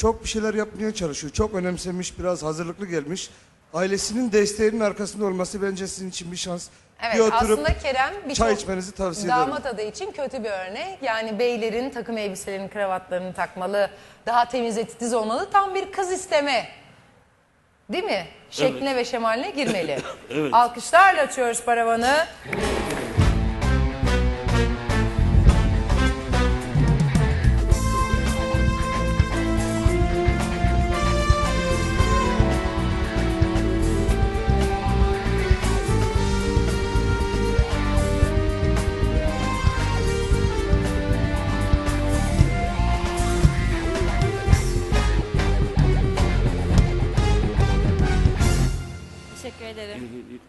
çok bir şeyler yapmaya çalışıyor. Çok önemsemiş, biraz hazırlıklı gelmiş. Ailesinin desteğinin arkasında olması bence sizin için bir şans. Evet bir oturup aslında Kerem bir çay çok içmenizi tavsiye ederim. damat adayı için kötü bir örnek. Yani beylerin takım elbiselerini, kravatlarını takmalı, daha temiz ve titiz olmalı. Tam bir kız isteme. Değil mi? Şekline ve şemaline girmeli. Alkışlarla açıyoruz paravanı. Teşekkür ederim.